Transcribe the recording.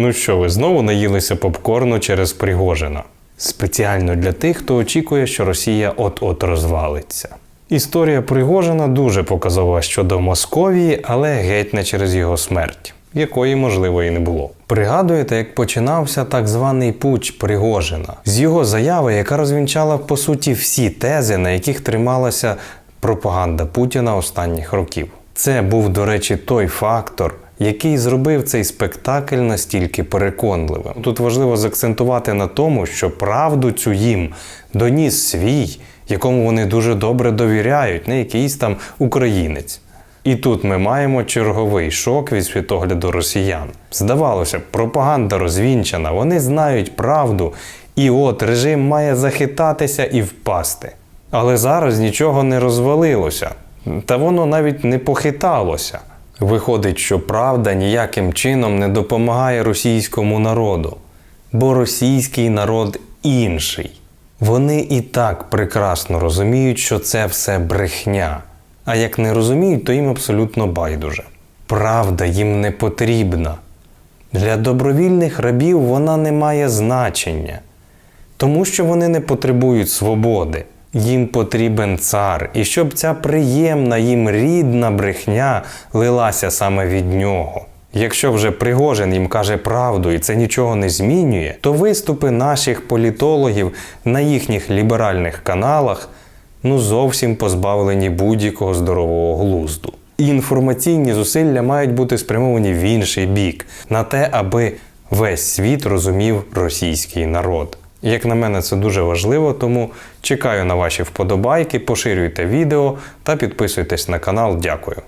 Ну що ви знову наїлися попкорну через Пригожина? Спеціально для тих, хто очікує, що Росія от-от розвалиться. Історія Пригожина дуже показова щодо Московії, але геть не через його смерть, якої можливо і не було. Пригадуєте, як починався так званий пуч Пригожина з його заяви, яка розвінчала по суті всі тези, на яких трималася пропаганда Путіна останніх років. Це був, до речі, той фактор, який зробив цей спектакль настільки переконливим. Тут важливо заакцентувати на тому, що правду цю їм доніс свій, якому вони дуже добре довіряють, не якийсь там українець. І тут ми маємо черговий шок від світогляду росіян. Здавалося пропаганда розвінчана, вони знають правду, і от режим має захитатися і впасти. Але зараз нічого не розвалилося, та воно навіть не похиталося. Виходить, що правда ніяким чином не допомагає російському народу, бо російський народ інший. Вони і так прекрасно розуміють, що це все брехня. А як не розуміють, то їм абсолютно байдуже. Правда їм не потрібна. Для добровільних рабів вона не має значення, тому що вони не потребують свободи. Їм потрібен цар, і щоб ця приємна їм рідна брехня лилася саме від нього. Якщо вже Пригожин їм каже правду і це нічого не змінює, то виступи наших політологів на їхніх ліберальних каналах ну зовсім позбавлені будь-якого здорового глузду. І інформаційні зусилля мають бути спрямовані в інший бік, на те, аби весь світ розумів російський народ. Як на мене, це дуже важливо, тому чекаю на ваші вподобайки, поширюйте відео та підписуйтесь на канал. Дякую.